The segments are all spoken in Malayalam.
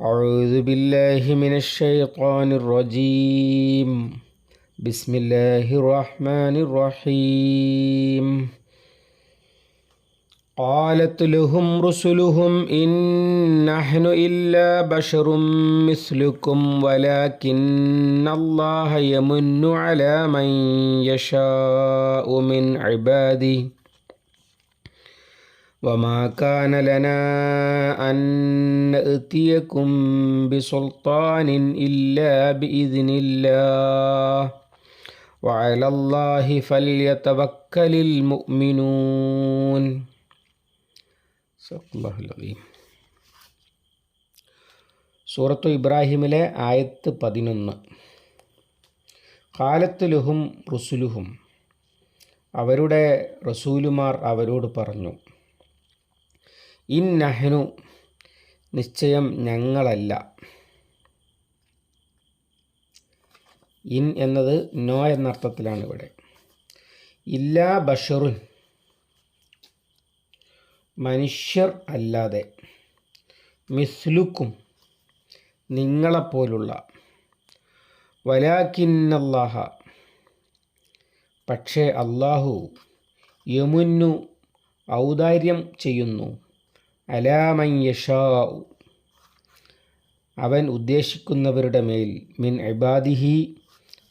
أعوذ بالله من الشيطان الرجيم. بسم الله الرحمن الرحيم. قالت لهم رسلهم إن نحن إلا بشر مثلكم ولكن الله يمن على من يشاء من عباده. وما كان لنا أن نأتيكم بسلطان إلا بإذن الله وعلى الله فليتوكل المؤمنون صدق الله العظيم സൂറത്തു ഇബ്രാഹിമിലെ ആയത്ത് പതിനൊന്ന് കാലത്തുലുഹും റുസുലുഹും അവരുടെ റസൂലുമാർ അവരോട് പറഞ്ഞു ഇൻ നഹ്നു നിശ്ചയം ഞങ്ങളല്ല. ഇൻ എന്നത് നോ എന്നർത്ഥത്തിലാണ് ഇവിടെ. ഇല്ല ബഷറുൻ മനുഷ്യർ അല്ലാതെ മിസ്ലുക്കും നിങ്ങളെപ്പോലുള്ള. വലാക്കിന്നല്ലാഹ പക്ഷേ അള്ളാഹു യമുന്നു ഔദാര്യം ചെയ്യുന്നു. അലാമൻ യഷാ അവൻ ഉദ്ദേശിക്കുന്നവരുടെ മേൽ മിൻ ഇബാദിഹി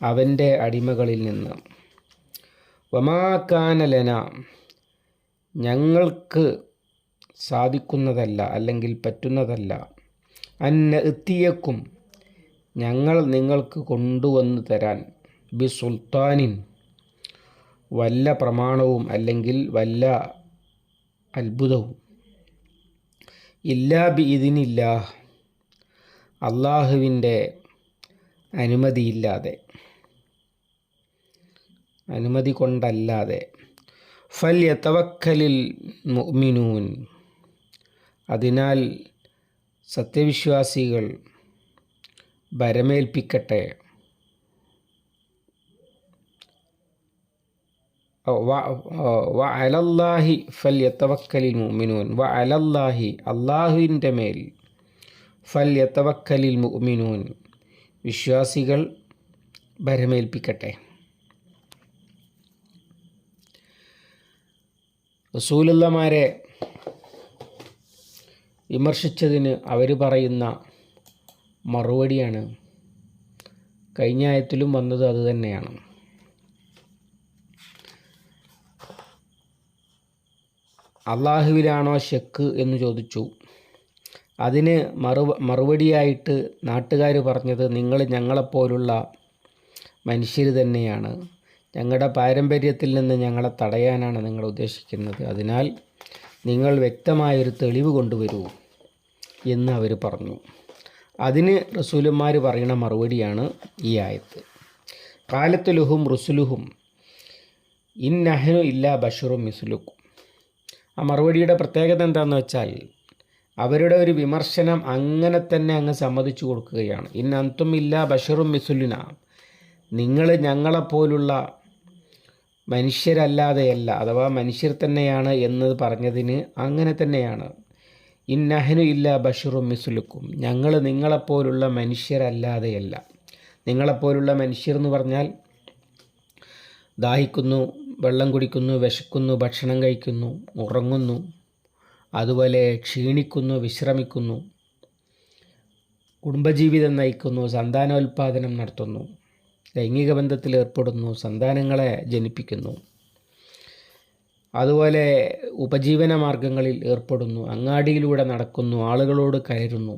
അവന്റെ അടിമകളിൽ നിന്ന്. വമാക്കാനലന ഞങ്ങൾക്ക് സാധിക്കുന്നതല്ല അല്ലെങ്കിൽ പറ്റുന്നതല്ല. അന്ന എത്തിയേക്കും ഞങ്ങൾ നിങ്ങൾക്ക് കൊണ്ടുവന്നു തരാൻ ബി സുൽത്താനിൻ. വല്ല പ്രമാണവും അല്ലെങ്കിൽ വല്ല അത്ഭുതവും. ഇല്ലാ ബി ഇതിനില്ല അള്ളാഹുവിന്റെ അനുമതിയില്ലാതെ അനുമതി കൊണ്ടല്ലാതെ ഫൽ യത്തവക്കലിൽ മുഅ്മിനൂൻ അതിനാൽ സത്യവിശ്വാസികൾ ഭരമേൽപ്പിക്കട്ടെ. വ അലല്ലാഹി ഫൽ യത്തവക്കലിൽ മുഅ്മിനൂൻ. വ അലല്ലാഹി അള്ളാഹുവിന്റെ മേൽ ഫൽ യത്തവക്കലിൽ മുഅ്മിനൂൻ. വിശ്വാസികൾ ഭരമേൽപ്പിക്കട്ടെ. റസൂലുള്ളമാരെ വിമർശിച്ചതിന് അവർ പറയുന്ന മറുപടിയാണ്. കഴിഞ്ഞ ആയത്തിലും വന്നത് അതുതന്നെയാണ് അള്ളാഹുവിലാണോ ഷെക്ക് എന്ന് ചോദിച്ചു. അതിന് മറു മറുപടിയായിട്ട് നാട്ടുകാർ പറഞ്ഞത് നിങ്ങൾ ഞങ്ങളെപ്പോലുള്ള മനുഷ്യർ തന്നെയാണ്. ഞങ്ങളുടെ പാരമ്പര്യത്തിൽ നിന്ന് ഞങ്ങളെ തടയാനാണ് നിങ്ങൾ ഉദ്ദേശിക്കുന്നത്. അതിനാൽ നിങ്ങൾ വ്യക്തമായൊരു തെളിവ് കൊണ്ടുവരൂ എന്ന് അവർ പറഞ്ഞു. അതിന് റസൂലന്മാർ പറയുന്ന മറുപടിയാണ് ഈ ആയത്ത്. കാലത്തുലുഹും റുസുലുഹും ഇന്നഹനു ഇല്ല ബഷറും മിസുലുക്കും. ആ മറുപടിയുടെ പ്രത്യേകത എന്താണെന്ന് വെച്ചാൽ അവരുടെ ഒരു വിമർശനം അങ്ങനെ തന്നെ അങ്ങ് സമ്മതിച്ചു കൊടുക്കുകയാണ്. ഇന്ന് അന്തും ഇല്ല ബഷറും മിസുലിന നിങ്ങൾ ഞങ്ങളെപ്പോലുള്ള മനുഷ്യരല്ലാതെയല്ല അഥവാ മനുഷ്യർ തന്നെയാണ് എന്ന് പറഞ്ഞതിന് അങ്ങനെ തന്നെയാണ്. ഇന്നഹനു ഇല്ല ബഷറും മിസുലുക്കും ഞങ്ങൾ നിങ്ങളെപ്പോലുള്ള മനുഷ്യരല്ലാതെയല്ല. നിങ്ങളെപ്പോലുള്ള മനുഷ്യർ എന്ന് പറഞ്ഞാൽ ദാഹിക്കുന്നു വെള്ളം കുടിക്കുന്നു വിശക്കുന്നു ഭക്ഷണം കഴിക്കുന്നു ഉറങ്ങുന്നു അതുപോലെ ക്ഷീണിക്കുന്നു വിശ്രമിക്കുന്നു കുടുംബജീവിതം നയിക്കുന്നു സന്താനോൽപാദനം നടത്തുന്നു ലൈംഗിക ബന്ധത്തിൽ ഏർപ്പെടുന്നു സന്താനങ്ങളെ ജനിപ്പിക്കുന്നു. അതുപോലെ ഉപജീവന മാർഗങ്ങളിൽ ഏർപ്പെടുന്നു അങ്ങാടിയിലൂടെ നടക്കുന്നു ആളുകളോട് കയറുന്നു.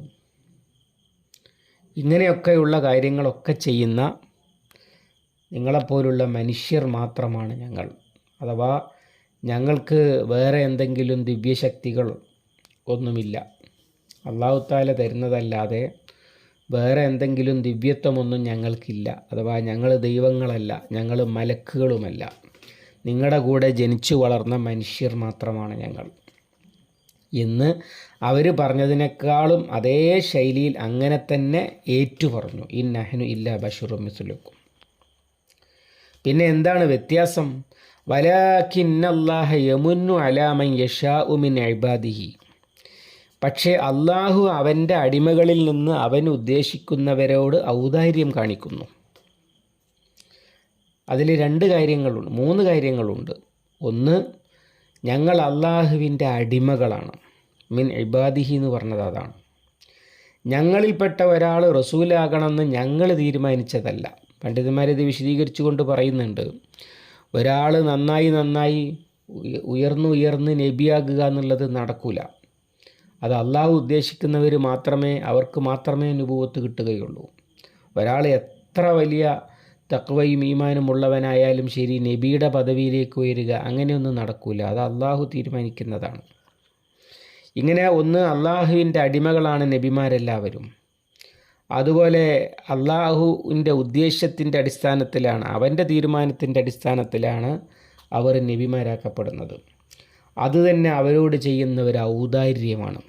ഇങ്ങനെയൊക്കെയുള്ള കാര്യങ്ങളൊക്കെ ചെയ്യുന്ന നിങ്ങളെപ്പോലുള്ള മനുഷ്യർ മാത്രമാണ് ഞങ്ങൾ. അഥവാ ഞങ്ങൾക്ക് വേറെ എന്തെങ്കിലും ദിവ്യശക്തികൾ ഒന്നുമില്ല. അള്ളാഹുത്താല തരുന്നതല്ലാതെ വേറെ എന്തെങ്കിലും ദിവ്യത്വമൊന്നും ഞങ്ങൾക്കില്ല. അഥവാ ഞങ്ങൾ ദൈവങ്ങളല്ല ഞങ്ങൾ മലക്കുകളുമല്ല. നിങ്ങളുടെ കൂടെ ജനിച്ചു വളർന്ന മനുഷ്യർ മാത്രമാണ് ഞങ്ങൾ. എന്ന് അവർ പറഞ്ഞതിനേക്കാളും അതേ ശൈലിയിൽ അങ്ങനെ തന്നെ ഏറ്റു പറഞ്ഞു ഈ നഹനു ഇല്ല ബഷുറും മിസുലുക്കും. പിന്നെ എന്താണ് വ്യത്യാസം? വലാഖിന്നല്ലാഹ യമുന്നു അലാമൻ യഷാ ഉമിൻ ഇബാദിഹി. പക്ഷേ അള്ളാഹു അവന്റെ അടിമകളിൽ നിന്ന് അവൻ ഉദ്ദേശിക്കുന്നവരോട് ഔദാര്യം കാണിക്കുന്നു. അതിൽ രണ്ട് കാര്യങ്ങളുണ്ട് മൂന്ന് കാര്യങ്ങളുണ്ട്. ഒന്ന് ഞങ്ങൾ അള്ളാഹുവിന്റെ അടിമകളാണ്. മിൻ ഇബാദിഹി എന്ന് പറഞ്ഞത് അതാണ്. ഞങ്ങളിൽപ്പെട്ട ഒരാൾ റസൂലാകണമെന്ന് ഞങ്ങൾ തീരുമാനിച്ചതല്ല. പണ്ഡിതന്മാരിത് വിശദീകരിച്ചുകൊണ്ട് പറയുന്നുണ്ട്. ഒരാൾ നന്നായി നന്നായി ഉയർന്നു ഉയർന്ന് നബിയാകുക എന്നുള്ളത് നടക്കില്ല അത് അള്ളാഹു ഉദ്ദേശിക്കുന്നവർ മാത്രമേ അവർക്ക് മാത്രമേ അനുഭവത്ത് കിട്ടുകയുള്ളൂ. ഒരാൾ എത്ര വലിയ തക്വയും ഈമാനും ഉള്ളവനായാലും ശരി നബിയുടെ പദവിയിലേക്ക് ഉയരുക അങ്ങനെയൊന്നും നടക്കില്ല അത് അള്ളാഹു തീരുമാനിക്കുന്നതാണ്. ഇങ്ങനെ ഒന്ന് അള്ളാഹുവിന്റെ അടിമകളാണ് നബിമാരെല്ലാവരും. അതുപോലെ അള്ളാഹുവിന്റെ ഉദ്ദേശത്തിന്റെ അടിസ്ഥാനത്തിലാണ് അവന്റെ തീരുമാനത്തിന്റെ അടിസ്ഥാനത്തിലാണ് അവർ നബിമാരാക്കപ്പെടുന്നത്. അതുതന്നെ അവരോട് ചെയ്യുന്ന ഒരു ഔദാര്യമാണ്.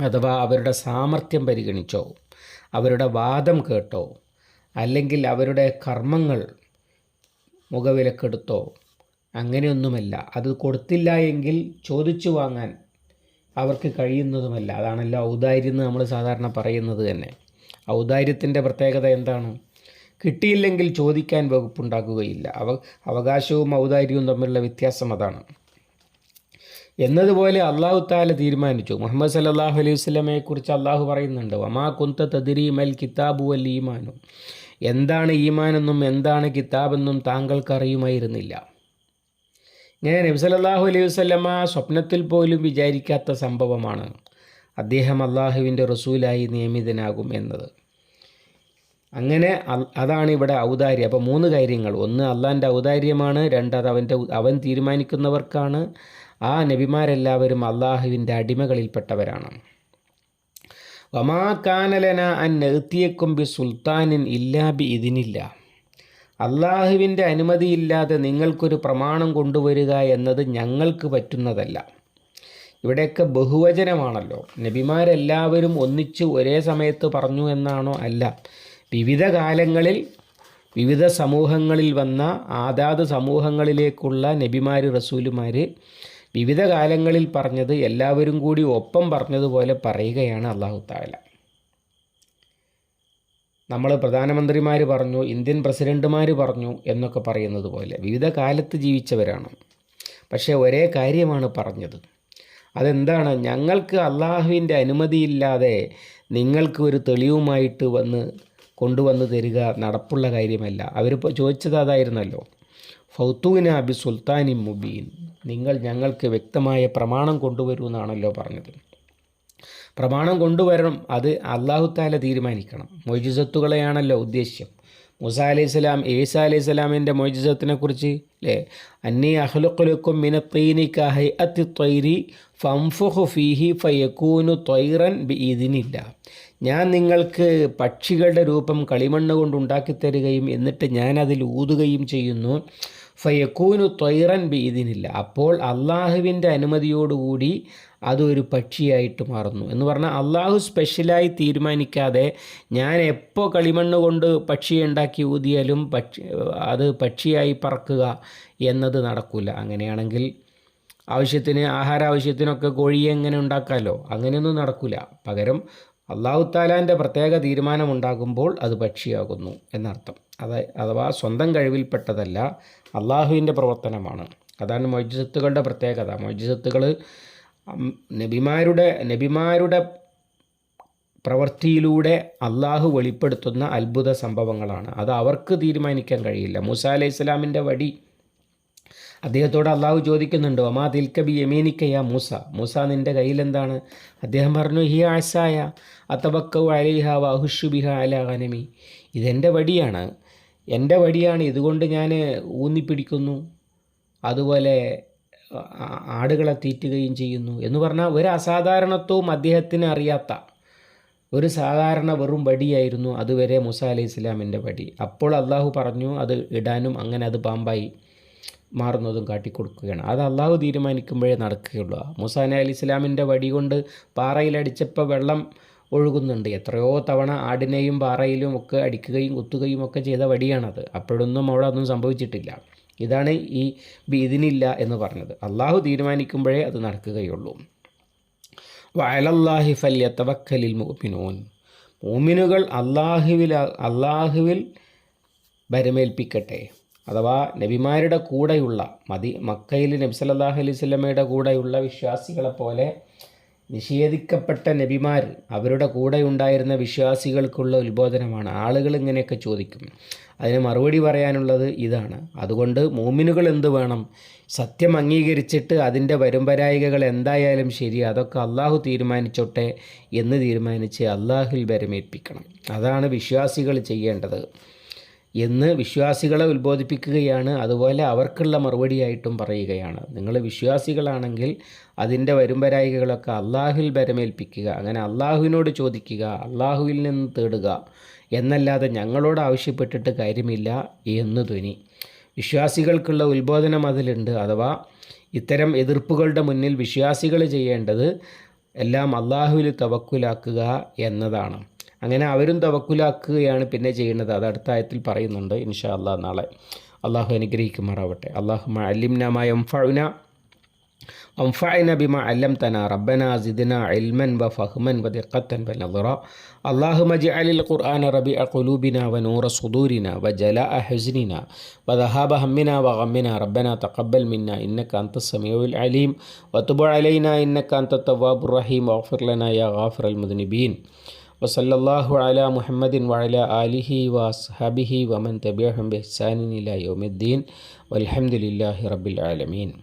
അഥവാ അവരുടെ സാമർഥ്യം പരിഗണിച്ചോ അവരുടെ വാദം കേട്ടോ അല്ലെങ്കിൽ അവരുടെ കർമ്മങ്ങൾ മുഖവിലക്കെടുത്തോ അങ്ങനെയൊന്നുമല്ല. അത് കൊടുത്തില്ല എങ്കിൽ ചോദിച്ചു വാങ്ങാൻ അവർക്ക് കഴിയുന്നതുമല്ല. അതാണല്ലോ ഔദാര്യം നമ്മൾ സാധാരണ പറയുന്നത് തന്നെ. ഔദാര്യത്തിന്റെ പ്രത്യേകത എന്താണ്? കിട്ടിയില്ലെങ്കിൽ ചോദിക്കാൻ വകുപ്പുണ്ടാക്കുകയില്ല. അവ അവകാശവും ഔദാര്യവും തമ്മിലുള്ള വ്യത്യാസം അതാണ്. എന്നതുപോലെ അള്ളാഹു താല തീരുമാനിച്ചു. മുഹമ്മദ് സല്ലാഹു അലൈഹി വസ്ലമയെ കുറിച്ച് അള്ളാഹു പറയുന്നുണ്ട്. വമാ കുന്ത തദിരീമൽ കിതാബു അൽ ഈമാനും. എന്താണ് ഈമാനെന്നും എന്താണ് കിതാബെന്നും താങ്കൾക്കറിയുമായിരുന്നില്ല ഇങ്ങനെ നബി സല്ലാഹു അലൈഹി വസ്ലമ സ്വപ്നത്തിൽ പോലും വിചാരിക്കാത്ത സംഭവമാണ്. അദ്ദേഹം അള്ളാഹുവിന്റെ റസൂലായി നിയമിതനാകും എന്നത്. അങ്ങനെ അതാണ് ഇവിടെ ഔദാര്യം. അപ്പോൾ മൂന്ന് കാര്യങ്ങൾ. ഒന്ന് അള്ളാന്റെ ഔദാര്യമാണ്. രണ്ട് അത് അവന്റെ അവൻ തീരുമാനിക്കുന്നവർക്കാണ്. ആ നബിമാരെല്ലാവരും അള്ളാഹുവിന്റെ അടിമകളിൽപ്പെട്ടവരാണ്. വമാ കാനലന അൻ നെഹ്ത്തിയക്കും ബി സുൽത്താനിൻ ഇല്ലാ ബി ഇതിനില്ല. അള്ളാഹുവിന്റെ അനുമതിയില്ലാതെ നിങ്ങൾക്കൊരു പ്രമാണം കൊണ്ടുവരിക എന്നത് ഞങ്ങൾക്ക് പറ്റുന്നതല്ല. ഇവിടെയൊക്കെ ബഹുവചനമാണല്ലോ. നബിമാരെല്ലാവരും ഒന്നിച്ച് ഒരേ സമയത്ത് പറഞ്ഞു എന്നാണോ അല്ല. വിവിധ കാലങ്ങളിൽ വിവിധ സമൂഹങ്ങളിൽ വന്ന ആദാത് സമൂഹങ്ങളിലേക്കുള്ള നബിമാർ റസൂലുമാർ വിവിധ കാലങ്ങളിൽ പറഞ്ഞത് എല്ലാവരും കൂടി ഒപ്പം പറഞ്ഞതുപോലെ പറയുകയാണ് അള്ളാഹു താല നമ്മൾ പ്രധാനമന്ത്രിമാർ പറഞ്ഞു ഇന്ത്യൻ പ്രസിഡന്റുമാർ പറഞ്ഞു എന്നൊക്കെ പറയുന്നത് പോലെ വിവിധ കാലത്ത് ജീവിച്ചവരാണ്. പക്ഷേ ഒരേ കാര്യമാണ് പറഞ്ഞത്. അതെന്താണ്? ഞങ്ങൾക്ക് അള്ളാഹുവിന്റെ അനുമതിയില്ലാതെ നിങ്ങൾക്ക് ഒരു തെളിവുമായിട്ട് വന്ന് കൊണ്ടുവന്ന് തരിക നടപ്പുള്ള കാര്യമല്ല. അവരിപ്പോൾ ചോദിച്ചത് അതായിരുന്നല്ലോ. ഫൗത്തൂന അബി സുൽത്താനി മുബീൻ. നിങ്ങൾ ഞങ്ങൾക്ക് വ്യക്തമായ പ്രമാണം കൊണ്ടുവരൂ എന്നാണല്ലോ പറഞ്ഞത്. പ്രമാണം കൊണ്ടുവരണം അത് അള്ളാഹുത്താല തീരുമാനിക്കണം. മൊയ്ജിസത്തുകളെയാണല്ലോ ഉദ്ദേശ്യം. മുസ അലൈഹി സ്വലാം ഈസ അലൈഹി സ്വലാമിന്റെ മൊയ്ജിസത്തിനെ കുറിച്ച് അല്ലേ അന്നി അഹ്ലുഖുലുക്കും തീനി കഹൈ അത്തി ത്വൈരി ഫംഫുഹു ഫീഹി ഫയക്കൂനു ത്വൈറൻ ബി ഇതിനില്ല ഞാൻ നിങ്ങൾക്ക് പക്ഷികളുടെ രൂപം കളിമണ്ണ് കൊണ്ട് ഉണ്ടാക്കി തരികയും എന്നിട്ട് ഞാൻ അതിൽ ഊതുകയും ചെയ്യുന്നു. ഫയക്കൂനു തൊയ്റൻ ബി ഇതിനില്ല അപ്പോൾ അള്ളാഹുവിന്റെ അനുമതിയോടുകൂടി അതൊരു പക്ഷിയായിട്ട് മാറുന്നു. എന്ന് പറഞ്ഞാൽ അള്ളാഹു സ്പെഷ്യലായി തീരുമാനിക്കാതെ ഞാൻ എപ്പോൾ കളിമണ്ണ് കൊണ്ട് പക്ഷിയെ ഉണ്ടാക്കി ഊതിയാലും പക്ഷി അത് പക്ഷിയായി പറക്കുക എന്നത് നടക്കില്ല അങ്ങനെയാണെങ്കിൽ ആവശ്യത്തിന് ആഹാര ആവശ്യത്തിനൊക്കെ കോഴിയെ എങ്ങനെ ഉണ്ടാക്കാമല്ലോ അങ്ങനെയൊന്നും നടക്കില്ല പകരം അള്ളാഹു താലാന്റെ പ്രത്യേക തീരുമാനമുണ്ടാകുമ്പോൾ അത് പക്ഷിയാകുന്നു എന്നർത്ഥം. അത് അഥവാ സ്വന്തം കഴിവിൽപ്പെട്ടതല്ല അള്ളാഹുവിന്റെ പ്രവർത്തനമാണ്. അതാണ് മൊയ്ജിസത്തുകളുടെ പ്രത്യേകത. മൊയ്ജിസത്തുകൾ നബിമാരുടെ നബിമാരുടെ പ്രവൃത്തിയിലൂടെ അള്ളാഹു വെളിപ്പെടുത്തുന്ന അത്ഭുത സംഭവങ്ങളാണ്. അത് അവർക്ക് തീരുമാനിക്കാൻ കഴിയില്ല. മൂസ അലൈഹി ഇസ്ലാമിന്റെ വടി അദ്ദേഹത്തോട് അള്ളാഹു ചോദിക്കുന്നുണ്ട് ഒമാ ദിൽക്കബി യമീനിക്കയ മൂസ? മൂസ നിന്റെ കയ്യിലെന്താണ്? അദ്ദേഹം പറഞ്ഞു ഹി ആസായ അത്തബക്കു അലിഹ വഹുഷുബിഹ അല അനമി ഇതെന്റെ വടിയാണ്. എന്റെ വടിയാണ്. ഇതുകൊണ്ട് ഞാൻ ഊന്നിപ്പിടിക്കുന്നു. അതുപോലെ ആടുകളെ തീറ്റുകയും ചെയ്യുന്നു എന്ന് പറഞ്ഞാൽ ഒരു അസാധാരണത്വവും അദ്ദേഹത്തിന് അറിയാത്ത ഒരു സാധാരണ വെറും വടിയായിരുന്നു അതുവരെ മുസ അലൈഹി ഇസ്ലാമിന്റെ വടി. അപ്പോൾ അള്ളാഹു പറഞ്ഞു അത് ഇടാനും അങ്ങനെ അത് പാമ്പായി. മാറുന്നതും കാട്ടിക്കൊടുക്കുകയാണ്. അത് അള്ളാഹു തീരുമാനിക്കുമ്പോഴേ നടക്കുകയുള്ളൂ. മൂസാ അലി ഇസ്ലാമിന്റെ വടി കൊണ്ട് പാറയിലടിച്ചപ്പോൾ വെള്ളം ഒഴുകുന്നുണ്ട്. എത്രയോ തവണ ആടിനെയും പാറയിലും ഒക്കെ അടിക്കുകയും കുത്തുകയും ഒക്കെ ചെയ്ത വടിയാണത്. അപ്പോഴൊന്നും അവിടെ ഒന്നും സംഭവിച്ചിട്ടില്ല. ഇതാണ് ഈ ഇതിനില്ല എന്ന് പറഞ്ഞത്. അള്ളാഹു തീരുമാനിക്കുമ്പോഴേ അത് നടക്കുകയുള്ളൂ. വയലല്ലാഹി ഫല്യത്തവക്കലിൽ മുഅ്മിനൂൻ. മൂമിനുകൾ അള്ളാഹുവിൽ അള്ളാഹുവിൽ ഭരമേൽപ്പിക്കട്ടെ. അഥവാ നബിമാരുടെ കൂടെയുള്ള മതി മക്കയിൽ നബി സല്ലല്ലാഹു അലൈഹി സ്വലമയുടെ കൂടെയുള്ള വിശ്വാസികളെപ്പോലെ നിഷേധിക്കപ്പെട്ട നബിമാർ അവരുടെ കൂടെ ഉണ്ടായിരുന്ന വിശ്വാസികൾക്കുള്ള ഉത്ബോധനമാണ്. ആളുകൾ ഇങ്ങനെയൊക്കെ ചോദിക്കും. അതിന് മറുപടി പറയാനുള്ളത് ഇതാണ്. അതുകൊണ്ട് മൂമിനുകൾ എന്ത് വേണം? സത്യം അംഗീകരിച്ചിട്ട് അതിന്റെ വരുംപരായികകൾ എന്തായാലും ശരി അതൊക്കെ അള്ളാഹു തീരുമാനിച്ചോട്ടെ എന്ന് തീരുമാനിച്ച് അള്ളാഹുൽ വരമേൽപ്പിക്കണം. അതാണ് വിശ്വാസികൾ ചെയ്യേണ്ടത്. എന്ന് വിശ്വാസികളെ ഉത്ബോധിപ്പിക്കുകയാണ്. അതുപോലെ അവർക്കുള്ള മറുപടിയായിട്ടും പറയുകയാണ്. നിങ്ങൾ വിശ്വാസികളാണെങ്കിൽ അതിന്റെ വരുംവരായികളൊക്കെ അള്ളാഹുൽ ബരമേൽപ്പിക്കുക അങ്ങനെ അള്ളാഹുവിനോട് ചോദിക്കുക അള്ളാഹുവിൽ നിന്ന് തേടുക എന്നല്ലാതെ ഞങ്ങളോട് ആവശ്യപ്പെട്ടിട്ട് കാര്യമില്ല എന്ന് തുനി വിശ്വാസികൾക്കുള്ള ഉത്ബോധനം അതിലുണ്ട്. അഥവാ ഇത്തരം എതിർപ്പുകളുടെ മുന്നിൽ വിശ്വാസികൾ ചെയ്യേണ്ടത് എല്ലാം അള്ളാഹുവിൽ തവക്കുലാക്കുക എന്നതാണ്. അങ്ങനെ അവരും തവക്കുലാക്കുകയാണ് പിന്നെ ചെയ്യുന്നത് അത് അടുത്ത ആയത്തിൽ പറയുന്നുണ്ട് ഇൻഷാ അള്ളാഹ് നാളെ അള്ളാഹു അനുഗ്രഹിക്കുമാറാവട്ടെ അള്ളാഹു അല്ലിംനമായ എംഫഴുന وانفعنا بما علمتنا ربنا زدنا علما وفهما ودقة ونظرا اللهم اجعل القرآن ربيع قلوبنا ونور صدورنا وجلاء حزننا وذهاب همنا وغمنا ربنا تقبل منا إنك أنت السميع العليم وتب علينا إنك أنت التواب الرحيم واغفر لنا يا غافر المذنبين وصلى الله على محمد وعلى آله وأصحابه ومن تبعهم بإحسان إلى يوم الدين والحمد لله رب العالمين